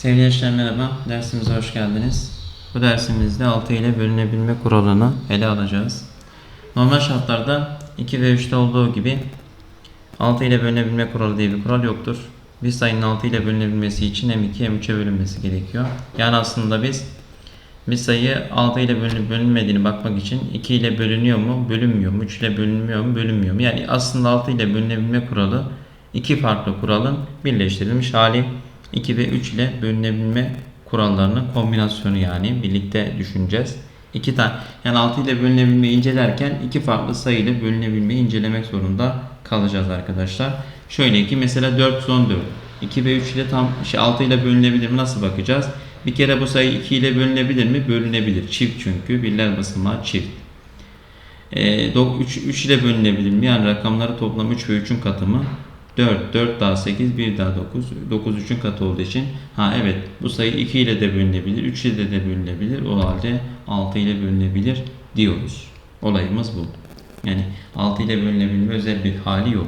Sevgili gençler merhaba, dersimize hoş geldiniz. Bu dersimizde 6 ile bölünebilme kuralını ele alacağız. Normal şartlarda 2 ve 3'te olduğu gibi 6 ile bölünebilme kuralı diye bir kural yoktur. Bir sayının 6 ile bölünebilmesi için hem 2 hem 3'e bölünmesi gerekiyor. Yani aslında biz bir sayı 6 ile bölünüp bölünmediğini bakmak için 2 ile bölünüyor mu, bölünmüyor mu, 3 ile bölünmüyor mu, bölünmüyor mu? Yani aslında 6 ile bölünebilme kuralı iki farklı kuralın birleştirilmiş hali. 2 ve 3 ile bölünebilme kurallarının kombinasyonu yani birlikte düşüneceğiz. İki tane yani 6 ile bölünebilmeyi incelerken iki farklı sayı ile bölünebilmeyi incelemek zorunda kalacağız arkadaşlar. Şöyle ki mesela 4 son 4. 2 ve 3 ile tam şey 6 ile bölünebilir mi nasıl bakacağız? Bir kere bu sayı 2 ile bölünebilir mi? Bölünebilir. Çift çünkü birler basamağı çift. E, 3, 3 ile bölünebilir mi? Yani rakamları toplam 3 ve 3'ün katı mı? 4, 4 daha 8, 1 daha 9. 9 3'ün katı olduğu için ha evet bu sayı 2 ile de bölünebilir, 3 ile de bölünebilir. O halde 6 ile bölünebilir diyoruz. Olayımız bu. Yani 6 ile bölünebilme özel bir hali yok.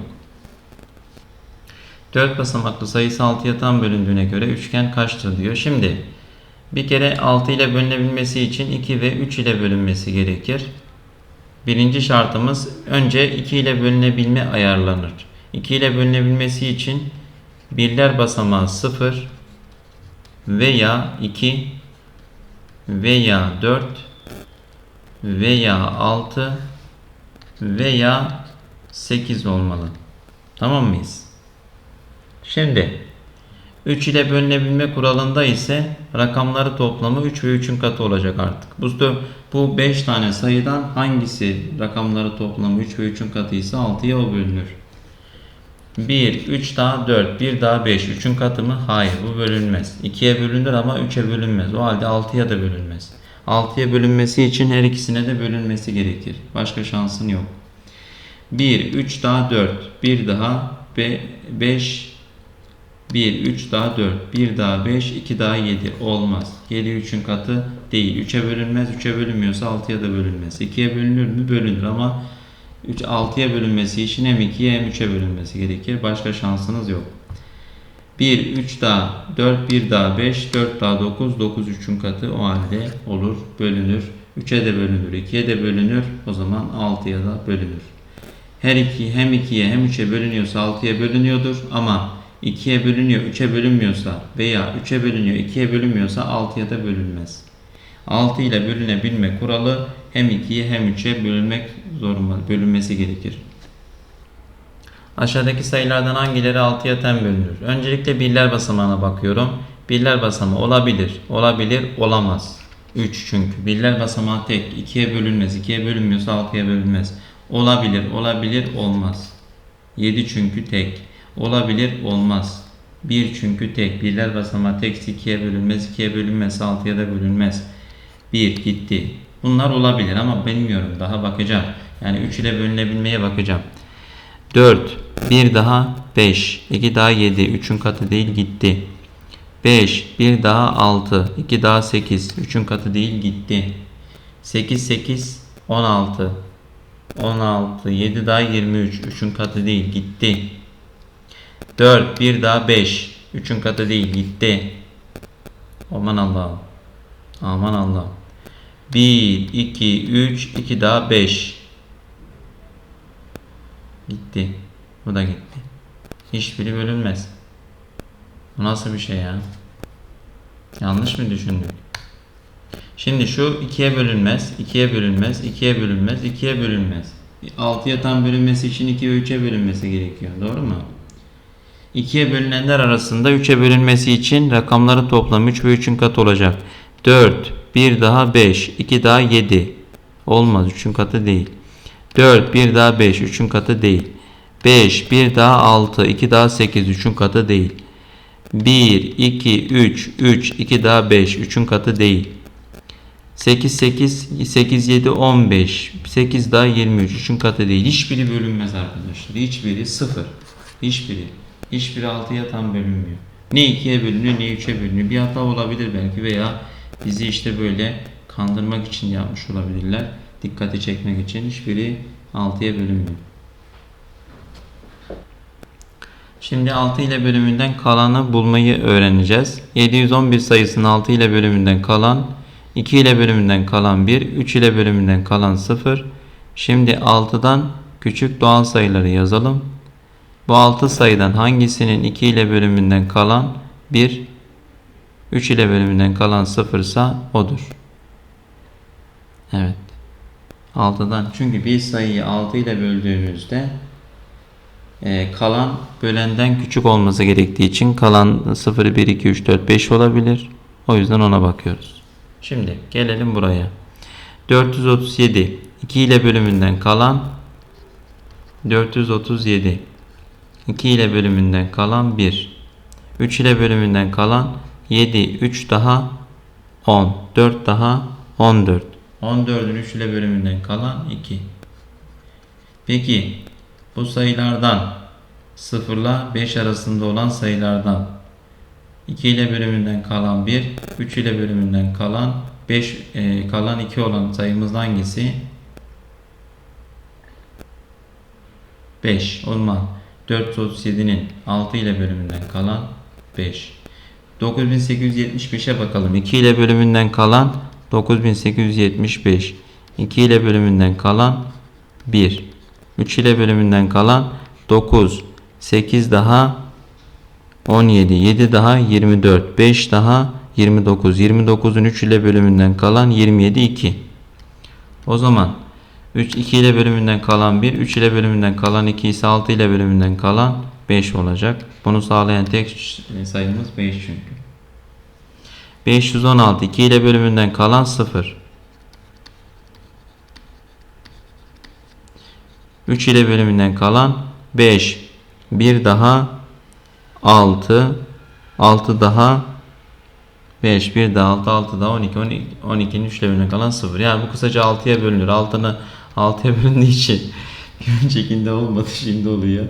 4 basamaklı sayısı 6'ya tam bölündüğüne göre üçgen kaçtır diyor. Şimdi bir kere 6 ile bölünebilmesi için 2 ve 3 ile bölünmesi gerekir. Birinci şartımız önce 2 ile bölünebilme ayarlanır. 2 ile bölünebilmesi için birler basamağı 0 veya 2 veya 4 veya 6 veya 8 olmalı. Tamam mıyız? Şimdi 3 ile bölünebilme kuralında ise rakamları toplamı 3 ve 3'ün katı olacak artık. Bu bu 5 tane sayıdan hangisi rakamları toplamı 3 ve 3'ün katı ise 6'ya o bölünür. 1, 3 daha 4, 1 daha 5. 3'ün katı mı? Hayır bu bölünmez. 2'ye bölünür ama 3'e bölünmez. O halde 6'ya da bölünmez. 6'ya bölünmesi için her ikisine de bölünmesi gerekir. Başka şansın yok. 1, 3 daha 4, 1 daha 5, 1, 3 daha 4, 1 daha 5, 2 daha 7 olmaz. 7 3'ün katı değil. 3'e bölünmez. 3'e bölünmüyorsa 6'ya da bölünmez. 2'ye bölünür mü? Bölünür ama 3 6'ya bölünmesi için hem 2'ye hem 3'e bölünmesi gerekir. Başka şansınız yok. 1, 3 daha 4, 1 daha 5, 4 daha 9, 9 3'ün katı o halde olur, bölünür. 3'e de bölünür, 2'ye de bölünür. O zaman 6'ya da bölünür. Her iki hem 2'ye hem 3'e bölünüyorsa 6'ya bölünüyordur ama 2'ye bölünüyor, 3'e bölünmüyorsa veya 3'e bölünüyor, 2'ye bölünmüyorsa 6'ya da bölünmez. 6 ile bölünebilme kuralı hem 2'ye hem 3'e bölünmek zorunda, bölünmesi gerekir. Aşağıdaki sayılardan hangileri 6'ya tem bölünür? Öncelikle birler basamağına bakıyorum. Birler basamağı olabilir, olabilir, olamaz. 3 çünkü. Birler basamağı tek. 2'ye bölünmez. 2'ye bölünmüyorsa 6'ya bölünmez. Olabilir, olabilir, olmaz. 7 çünkü tek. Olabilir, olmaz. 1 çünkü tek. Birler basamağı tek 2'ye bölünmez. 2'ye bölünmez. 6'ya da bölünmez. 1 gitti. Bunlar olabilir ama bilmiyorum. Daha bakacağım. Yani 3 ile bölünebilmeye bakacağım. 4. 1 daha 5. 2 daha 7. 3'ün katı değil gitti. 5. 1 daha 6. 2 daha 8. 3'ün katı değil gitti. 8 8 16. 16. 7 daha 23. 3'ün katı değil gitti. 4. 1 daha 5. 3'ün katı değil gitti. Aman Allah'ım. Aman Allah'ım. 1, 2, 3, 2 daha 5. Gitti. Bu da gitti. Hiçbiri bölünmez. Bu nasıl bir şey ya? Yanlış mı düşündük? Şimdi şu 2'ye bölünmez, 2'ye bölünmez, 2'ye bölünmez, 2'ye bölünmez. 6'ya tam bölünmesi için 2 ve 3'e bölünmesi gerekiyor. Doğru mu? 2'ye bölünenler arasında 3'e bölünmesi için rakamları toplam 3 ve 3'ün katı olacak. 4, 1 daha 5, 2 daha 7. Olmaz 3'ün katı değil. 4, 1 daha 5, 3'ün katı değil. 5, 1 daha 6, 2 daha 8, 3'ün katı değil. 1, 2, 3, 3, 2 daha 5, 3'ün katı değil. 8, 8, 8, 7, 15, 8 daha 23, 3'ün katı değil. Hiçbiri bölünmez arkadaşlar. Hiçbiri 0. Hiçbiri. Hiçbiri 6'ya tam bölünmüyor. Ne 2'ye bölünüyor ne 3'e bölünüyor. Bir hata olabilir belki veya bizi işte böyle kandırmak için yapmış olabilirler. Dikkati çekmek için hiçbiri 6'ya bölünmüyor. Şimdi 6 ile bölümünden kalanı bulmayı öğreneceğiz. 711 sayısının 6 ile bölümünden kalan 2 ile bölümünden kalan 1, 3 ile bölümünden kalan 0. Şimdi 6'dan küçük doğal sayıları yazalım. Bu 6 sayıdan hangisinin 2 ile bölümünden kalan 1, 3 ile bölümünden kalan 0 ise odur. Evet. 6'dan çünkü bir sayıyı 6 ile böldüğümüzde e, kalan bölenden küçük olması gerektiği için kalan 0, 1, 2, 3, 4, 5 olabilir. O yüzden ona bakıyoruz. Şimdi gelelim buraya. 437 2 ile bölümünden kalan 437 2 ile bölümünden kalan 1 3 ile bölümünden kalan 7 3 daha 10 4 daha 14 14'ün 3 ile bölümünden kalan 2 Peki bu sayılardan 0 ile 5 arasında olan sayılardan 2 ile bölümünden kalan 1, 3 ile bölümünden kalan 5 e, kalan 2 olan sayımız hangisi? 5. O zaman 437'nin 6 ile bölümünden kalan 5. 9875'e bakalım. 2 ile bölümünden kalan 9875. 2 ile bölümünden kalan 1. 3 ile bölümünden kalan 9. 8 daha 17. 7 daha 24. 5 daha 29. 29'un 3 ile bölümünden kalan 27 2. O zaman 3 2 ile bölümünden kalan 1, 3 ile bölümünden kalan 2 ise 6 ile bölümünden kalan 5 olacak. Bunu sağlayan tek sayımız 5 çünkü. 516 2 ile bölümünden kalan 0. 3 ile bölümünden kalan 5. 1 daha 6. 6 daha 5. 1 daha 6. 6 daha 12. 12 12'nin 3 ile bölümünden kalan 0. Yani bu kısaca 6'ya bölünür. 6'nı 6'ya bölündüğü için bir öncekinde olmadı şimdi oluyor.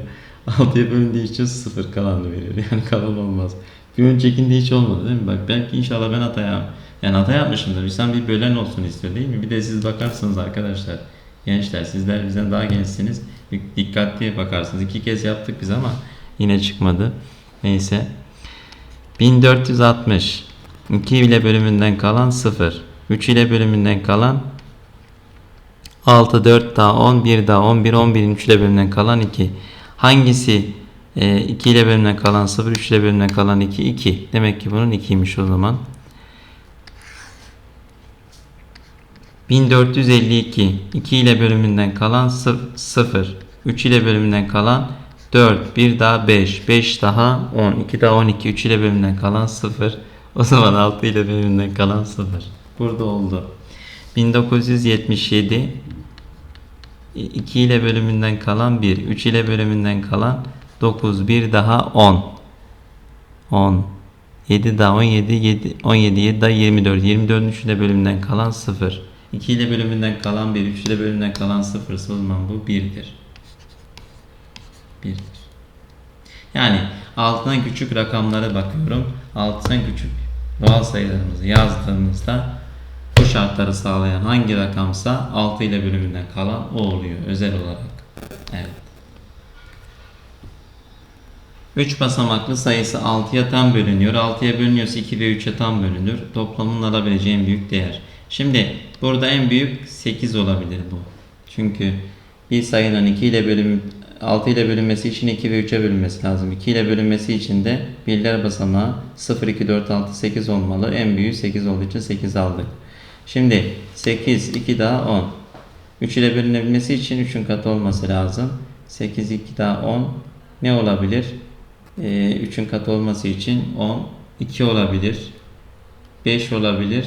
6'ya bölündüğü için 0 kalanı veriyor. Yani kalan olmaz. Bir öncekinde hiç olmadı değil mi? Bak belki inşallah ben hata yap yani hata yapmışımdır. İnsan bir bölen olsun istiyor değil mi? Bir de siz bakarsınız arkadaşlar. Gençler sizler bizden daha gençsiniz. Dikkatli bakarsınız. İki kez yaptık biz ama yine çıkmadı. Neyse. 1460 2 ile bölümünden kalan 0. 3 ile bölümünden kalan 6, 4 daha 10, 1 daha 11, 11'in 3 ile bölümünden kalan 2. Hangisi e, 2 ile bölümünden kalan 0, 3 ile bölümünden kalan 2, 2. Demek ki bunun 2'ymiş o zaman. 1452 2 ile bölümünden kalan 0 3 ile bölümünden kalan 4 1 daha 5 5 daha 10 2 daha 12 3 ile bölümünden kalan 0 o zaman 6 ile bölümünden kalan 0 burada oldu. 1977 2 ile bölümünden kalan 1 3 ile bölümünden kalan 9 1 daha 10 10 7 daha 17 7 17 7 daha 24 24'ün 3 ile bölümünden kalan 0 2 ile bölümünden kalan 1, 3 ile bölümünden kalan 0 o zaman bu 1'dir. 1'dir. Yani altından küçük rakamlara bakıyorum. Altından küçük doğal sayılarımızı yazdığımızda bu şartları sağlayan hangi rakamsa 6 ile bölümünden kalan o oluyor özel olarak. Evet. 3 basamaklı sayısı 6'ya tam bölünüyor. 6'ya bölünüyorsa 2 ve 3'e tam bölünür. Toplamın alabileceği en büyük değer. Şimdi burada en büyük 8 olabilir bu. Çünkü bir sayının 2 ile bölüm 6 ile bölünmesi için 2 ve 3'e bölünmesi lazım. 2 ile bölünmesi için de birler basamağı 0, 2, 4, 6, 8 olmalı. En büyüğü 8 olduğu için 8 aldık. Şimdi 8, 2 daha 10. 3 ile bölünebilmesi için 3'ün katı olması lazım. 8, 2 daha 10 ne olabilir? Ee, 3'ün katı olması için 10, 2 olabilir. 5 olabilir.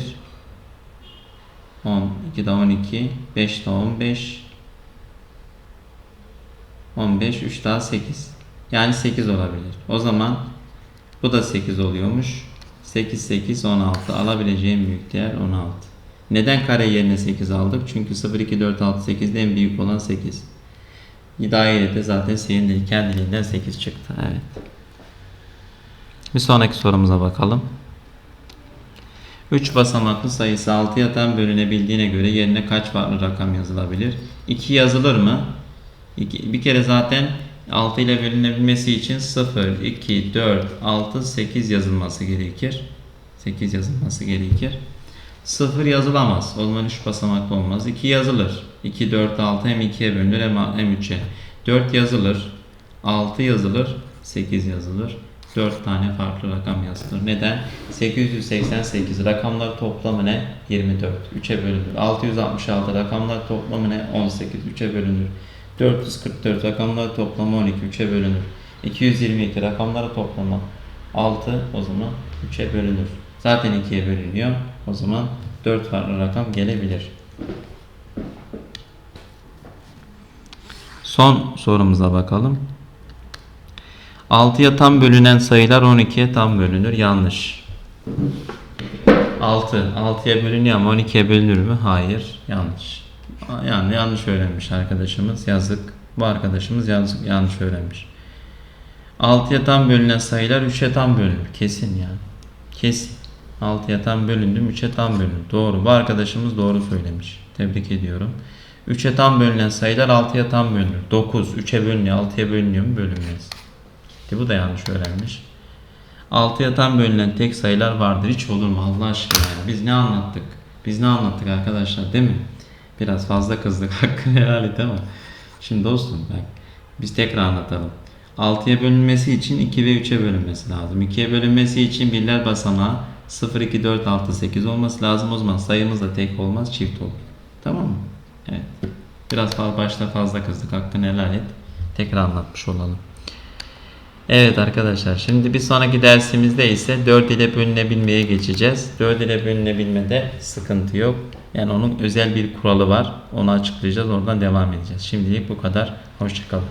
10, 2 daha 12, 5 daha 15, 15, 3 daha 8. Yani 8 olabilir. O zaman bu da 8 oluyormuş. 8, 8, 16. Alabileceğim büyük değer 16. Neden kare yerine 8 aldık? Çünkü 0, 2, 4, 6, 8'de en büyük olan 8. Dairede zaten senin kendiliğinden 8 çıktı. Evet. Bir sonraki sorumuza bakalım. 3 basamaklı sayısı 6'ya tam bölünebildiğine göre yerine kaç farklı rakam yazılabilir? 2 yazılır mı? İki, bir kere zaten 6 ile bölünebilmesi için 0, 2, 4, 6, 8 yazılması gerekir. 8 yazılması gerekir. 0 yazılamaz. O zaman 3 basamaklı olmaz. 2 yazılır. 2, 4, 6 hem 2'ye bölünür hem hem 3'e. 4 yazılır. 6 yazılır. 8 yazılır. 4 tane farklı rakam yazılır. Neden? 888 rakamlar toplamı ne? 24. 3'e bölünür. 666 rakamlar toplamı ne? 18. 3'e bölünür. 444 rakamlar toplamı 12. 3'e bölünür. 222 rakamları toplamı 6 o zaman 3'e bölünür. Zaten 2'ye bölünüyor. O zaman 4 farklı rakam gelebilir. Son sorumuza bakalım. 6'ya tam bölünen sayılar 12'ye tam bölünür. Yanlış. 6. 6'ya bölünüyor ama 12'ye bölünür mü? Hayır. Yanlış. Yani yanlış öğrenmiş arkadaşımız. Yazık. Bu arkadaşımız yazık yanlış öğrenmiş. 6'ya tam bölünen sayılar 3'e tam bölünür. Kesin yani. Kesin. 6'ya tam bölündü, 3'e tam bölünür. Doğru. Bu arkadaşımız doğru söylemiş. Tebrik ediyorum. 3'e tam bölünen sayılar 6'ya tam bölünür. 9. 3'e bölünüyor, 6'ya bölünüyor mu? Bölünmez. İşte bu da yanlış öğrenmiş. 6'ya tam bölünen tek sayılar vardır. Hiç olur mu Allah aşkına ya? Biz ne anlattık? Biz ne anlattık arkadaşlar değil mi? Biraz fazla kızdık hakkını helal et ama. Şimdi dostum bak biz tekrar anlatalım. 6'ya bölünmesi için 2 ve 3'e bölünmesi lazım. 2'ye bölünmesi için birler basamağı 0, 2, 4, 6, 8 olması lazım. O zaman sayımız da tek olmaz çift olur. Tamam mı? Evet. Biraz fazla, başta fazla kızdık. Hakkını helal et. Tekrar anlatmış olalım. Evet arkadaşlar şimdi bir sonraki dersimizde ise 4 ile bölünebilmeye geçeceğiz. 4 ile bölünebilmede sıkıntı yok. Yani onun özel bir kuralı var. Onu açıklayacağız. Oradan devam edeceğiz. Şimdilik bu kadar. Hoşçakalın.